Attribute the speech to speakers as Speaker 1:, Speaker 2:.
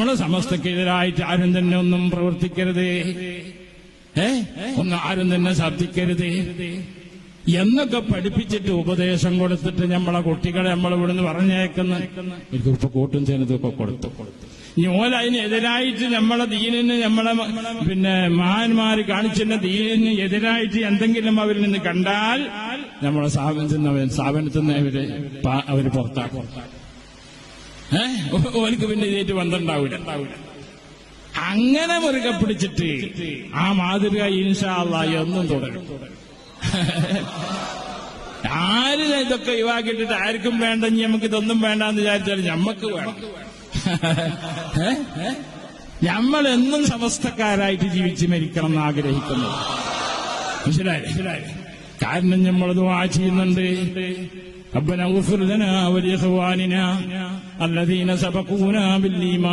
Speaker 1: നമ്മളെ സമസ്തക്കെതിരായിട്ട് ആരും തന്നെ ഒന്നും പ്രവർത്തിക്കരുത്. ഏ? ഒന്ന് ആരും തന്നെ ശബ്ദിക്കരുത് എന്നൊക്കെ പഠിപ്പിച്ചിട്ട് ഉപദേശം കൊടുത്തിട്ട് നമ്മളെ കുട്ടികളെ നമ്മൾ ഇവിടുന്ന് പറഞ്ഞേക്കുന്ന. എനിക്ക് ഇപ്പൊ കൂട്ടും ചെയ്യുന്നതൊക്കെ കൊടുത്തു. ഞോലതിനെതിരായിട്ട് നമ്മളെ ദീനിന് നമ്മളെ പിന്നെ മഹാന്മാർ കാണിച്ചിരുന്ന ദീനിന് എതിരായിട്ട് എന്തെങ്കിലും അവരിൽ നിന്ന് കണ്ടാൽ നമ്മളെ സ്ഥാപനത്തിൽ നിന്ന് സ്ഥാപനത്തിൽ നിന്ന് അവർ അവർ പുറത്താക്കും. ഏഹ് പിന്നെ ഇതേറ്റ് ബന്ധമുണ്ടാവില്ല അങ്ങനെ മുറുകെ പിടിച്ചിട്ട് ആ മാതൃക ഇൻഷാ അല്ലാ എന്നും തുടരും. ആരും ഇതൊക്കെ യുവാക്കിട്ടിട്ട് ആർക്കും വേണ്ട ഇനി നമുക്ക് ഇതൊന്നും വേണ്ടെന്ന് വിചാരിച്ചാൽ ഞമ്മക്ക് വേണം? നമ്മൾ എന്നും സമസ്തക്കാരായിട്ട് ജീവിച്ച് മരിക്കണം എന്ന് ആഗ്രഹിക്കുന്നു. മനസ്സിലായി മനസ്സിലായി? കാരണം നമ്മൾ ദുആ ചെയ്യുന്നുണ്ട് ربنا اغفر لنا ولإخواننا الذين سبقونا بالإيمان